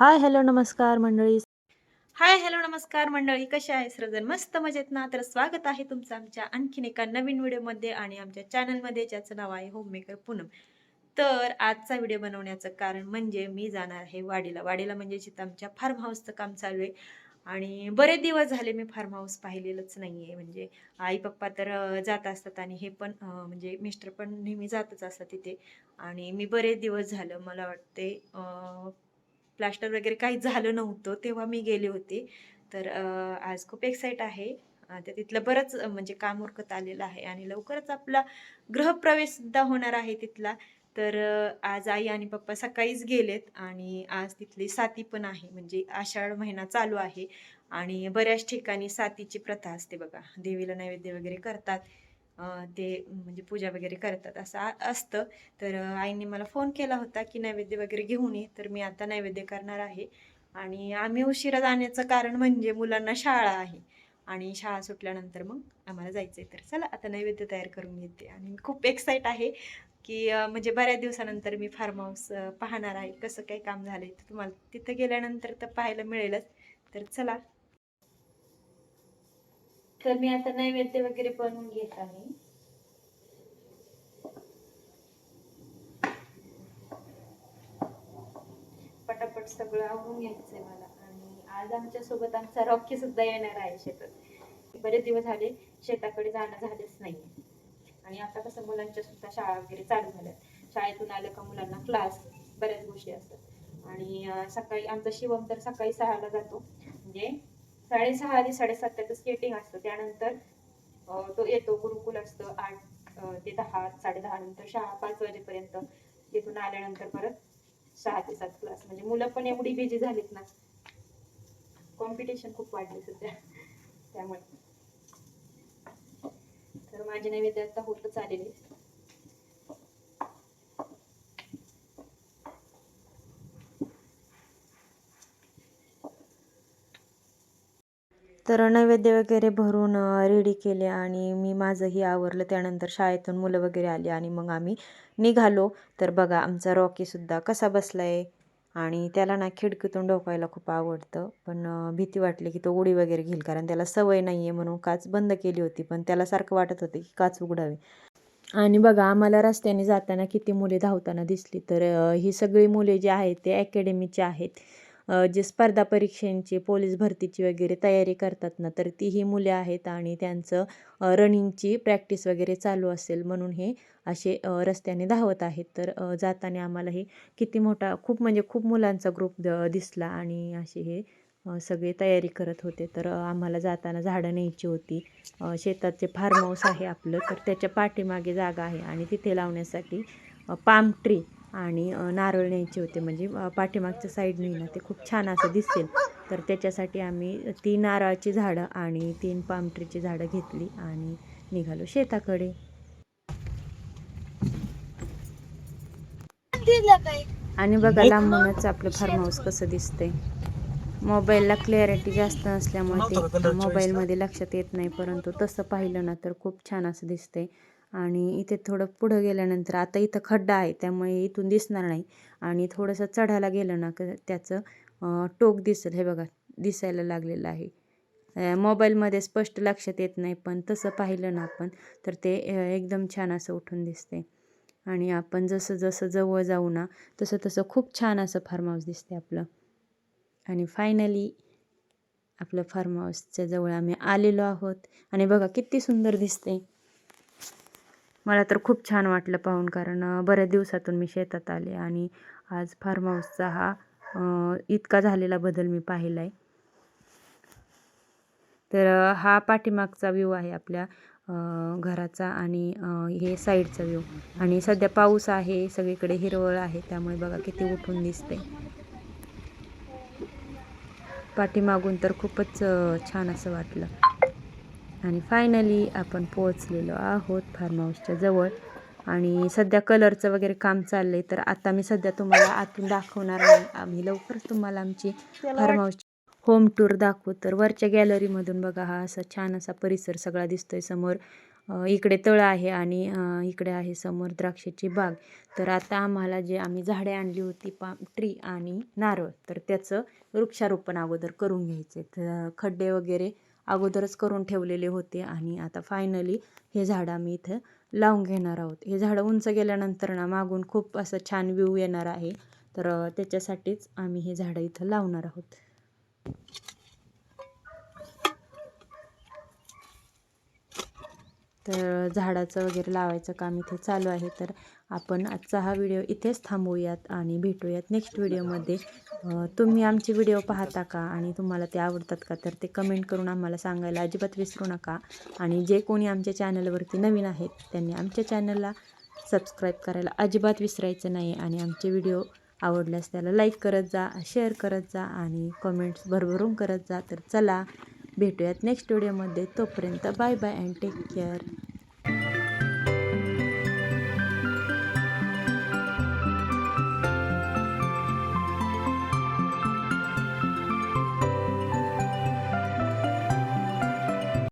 Hi hello नमस्कार मंडळी. Hi hello नमस्कार मंडळी. कशा आहे सर्वजण मस्त मजेत ना? तर स्वागत आहे तुमचं आमच्या आणखीन एका नवीन व्हिडिओमध्ये आणि आमच्या चॅनलमध्ये ज्याचं नाव आहे होममेकर पूनम. तर आजचा व्हिडिओ बनवण्याचं कारण म्हणजे मी जाणार आहे वाडीला. वाडीला म्हणजे जिथं आमच्या फार्म हाऊसचं काम चालू आहे. आणि बरेच दिवस झाले मी फार्म हाऊस पाहिलेलंच नाही आहे म्हणजे आई पप्पा तर जात असतात आणि हे पण म्हणजे मिस्टर पण नेहमी जातच असतात तिथे. आणि मी बरेच दिवस झालं मला वाटते प्लास्टर वगैरे काही झालं नव्हतं तेव्हा मी गेले होते. तर आज खूप एक्साईट आहे. अं, तर तिथलं बरंच म्हणजे काम उरकत आलेलं आहे आणि लवकरच आपला गृहप्रवेशसुद्धा होणार आहे तिथला. तर आज आई आणि पप्पा सकाळीच गेलेत आणि आज तिथली साती पण आहे. म्हणजे आषाढ महिना चालू आहे आणि बऱ्याच ठिकाणी सातीची प्रथा असते बघा. देवीला नैवेद्य वगैरे करतात. ते म्हणजे पूजा वगैरे करतात. असं असतं. तर अ, आईने मला फोन केला होता की नैवेद्य वगैरे घेऊन ये. तर मी आता नैवेद्य करणार आहे. आणि आम्ही उशिरा जाण्याचं कारण म्हणजे मुलांना शाळा आहे. आणि शाळा सुटल्यानंतर मग आम्हाला जायचं आहे तर चला आता नैवेद्य तयार करून घेते. आणि खूप एक्साईट आहे की म्हणजे बऱ्याच दिवसानंतर मी फार्म हाऊस पाहणार आहे. कसं काय काम झालं आहे तर तुम्हाला तिथं गेल्यानंतर तर पाहायला मिळेलच. तर चला तर मी आता नैवेद्य वगैरे बनवून घेत आहे. पटापट सगळं आवडून घ्यायचंय मला. आणि आज आमच्यासोबत आमचा रॉकी सुद्धा येणार आहे शेतात. बरेच दिवस झाले शेताकडे जाणं झालेच नाही आणि आता कसं मुलांच्या सुद्धा शाळा वगैरे चालू झाल्या शाळेतून आलं का मुलांना क्लास बऱ्याच गोष्टी असतात. आणि सकाळी आमचा शिवम तर सकाळी सहाला जातो. म्हणजे साडेसहा आधी साडेसात त्याचं स्केटिंग असतं. त्यानंतर तो येतो गुरुकुल असतं आठ ते दहा साडेदहा नंतर सहा पाच वाजेपर्यंत. तिथून आल्यानंतर परत सहा ते सात क्लास म्हणजे मुलं पण एवढी बिझी झालीत ना. कॉम्पिटिशन खूप वाढली सध्या. त्यामुळे. तर माझी नैवेद्य आता होतच आलेली तर नैवेद्य वगैरे भरून रेडी केले आणि मी माझंही आवरलं. त्यानंतर शाळेतून मुलं वगैरे आली आणि मग आम्ही निघालो. तर बघा आमचा रॉकीसुद्धा कसा बसला आहे आणि त्याला ना खिडकीतून डोकायला खूप आवडतं. पण भीती वाटली की तो उडी वगैरे घेईल कारण त्याला सवय नाही आहे म्हणून काच बंद केली होती. पण त्याला सारखं वाटत होते की काच उघडावी. आणि बघा आम्हाला रस्त्याने जाताना किती मुले धावताना दिसली. तर ही सगळी मुले जी आहेत ते अकॅडमीची आहेत. जे स्पर्धा परीक्षांची पोलीस भरतीची वगैरे तयारी करतात ना तर ती ही मुले आहेत आणि त्यांचं रनिंगची प्रॅक्टिस वगैरे चालू असेल म्हणून हे असे रस्त्याने धावत आहेत. तर जाताना आम्हाला हे किती मोठा खूप म्हणजे खूप मुलांचा ग्रुप दिसला आणि असे हे सगळे तयारी करत होते. तर आम्हाला जाताना झाडं न्यायची होती. अ, शेताचे फार्म हाऊस आहे आपलं तर त्याच्या पाठीमागे जागा आहे आणि तिथे लावण्यासाठी पाम ट्री आणि नारळ न्यायचे होते. म्हणजे पाठीमागच्या साईडने ना ते खूप छान असं दिसेल तर त्याच्यासाठी आम्ही तीन नारळाची झाडं आणि तीन पाम ट्रीची झाडं घेतली आणि निघालो शेताकडे. आणि बघा लांबूनच आपलं फार्म हाऊस कसं दिसतंय. मोबाईलला क्लॅरिटी जास्त नसल्यामुळे ते मोबाईलमध्ये लक्षात येत नाही परंतु तसं पाहिलं ना तर खूप छान असं दिसतंय. आणि इथे थोडं पुढं गेल्यानंतर आता इथं खड्डा आहे त्यामुळे इथून दिसणार नाही. आणि थोडंसं चढायला गेलं ना क त्याचं टोक दिसेल. हे बघा दिसायला लागलेलं आहे. मोबाईलमध्ये स्पष्ट लक्षात येत नाही पण तसं पाहिलं ना आपण तर ते एकदम छान असं उठून दिसते. आणि आपण जसं जसं जवळ जाऊ ना तसं तसं खूप छान असं फार्म हाऊस दिसते आपलं. आणि फायनली आपलं फार्म हाऊसच्या जवळ आम्ही आलेलो आहोत. आणि बघा किती सुंदर दिसते. मला तर खूप छान वाटलं पाहून कारण बऱ्याच दिवसातून मी शेतात आले आणि आज फार्म हाऊसचा हा इतका झालेला बदल मी पाहिला आहे तर हा पाठीमागचा व्ह्यू आहे आपल्या घराचा आणि हे साईडचा व्ह्यू आणि सध्या पाऊस आहे सगळीकडे हिरवळ आहे त्यामुळे बघा किती उठून दिसते पाठीमागून तर खूपच छान असं वाटलं. आणि फायनली आपण पोहोचलेलो आहोत फार्म हाऊसच्या जवळ. आणि सध्या कलरचं वगैरे काम चाललं आहे तर आता मी सध्या तुम्हाला आतून दाखवणार नाही. आम्ही लवकरच तुम्हाला आमची फार्म हाऊस होम टूर दाखवू. तर वरच्या गॅलरीमधून बघा हा असा छान असा परिसर सगळा दिसतोय समोर. इकडे तळं आहे आणि इकडे आहे समोर द्राक्षाची बाग. तर आता आम्हाला जे आम्ही झाडे आणली होती पाम ट्री आणि नारळ तर त्याचं वृक्षारोपण अगोदर करून घ्यायचे तर खड्डे वगैरे अगोदरच करून ठेवलेले होते आणि आता फायनली हे झाडं आम्ही इथं लावून घेणार आहोत. हे झाडं उंच गेल्यानंतर ना मागून खूप असं छान व्ह्यू येणार आहे. तर त्याच्यासाठीच आम्ही हे झाडं इथं लावणार आहोत. तर झाडाचं वगैरे लावायचं काम इथे चालू आहे. तर आपण आजचा हा व्हिडिओ इथेच थांबूयात आणि भेटूयात नेक्स्ट व्हिडिओमध्ये. तुम्ही आमचे व्हिडिओ पाहता का आणि तुम्हाला ते आवडतात का? तर ते कमेंट करून आम्हाला सांगायला अजिबात विसरू नका. आणि जे कोणी आमच्या चॅनलवरती नवीन आहेत त्यांनी आमच्या चॅनलला सबस्क्राईब करायला अजिबात विसरायचं नाही आणि आमचे व्हिडिओ आवडल्यास त्याला लाईक करत जा शेअर करत जा आणि कमेंट्स भरभरून करत जा. तर चला भेटूयात नेक्स्ट व्हिडिओमध्ये तोपर्यंत bye bye and take care